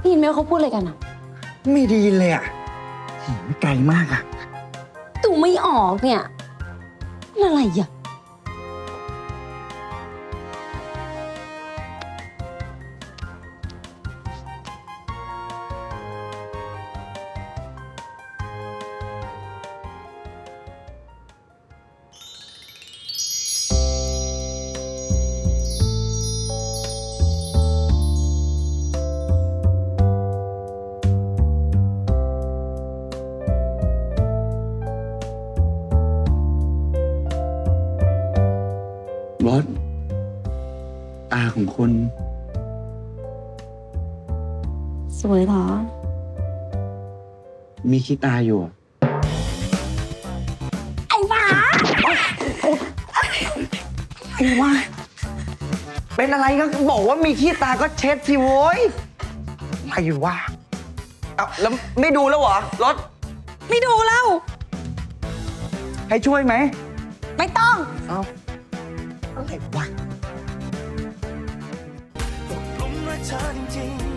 ได้ยินไหมว่าเขาพูดอะไรกันอะไม่ดีเลยอะเสียงไกลมากอะ ดูไม่ออกเนี่ยนั่นอะไรอะ บอสตาของคนสวยเหรอ มีขี้ตาอยู่อะไอ้หมาไอ้ว่าเป็นอะไรก็บอกว่ามีขี้ตาก็เช็ดสิโว้ยอะไรวะเอาแล้วไม่ดูแล้วเหรอรถไม่ดูแล้วให้ช่วยไหม ไม่ต้อง เอา อะไรวะหลุมรักเธอจริง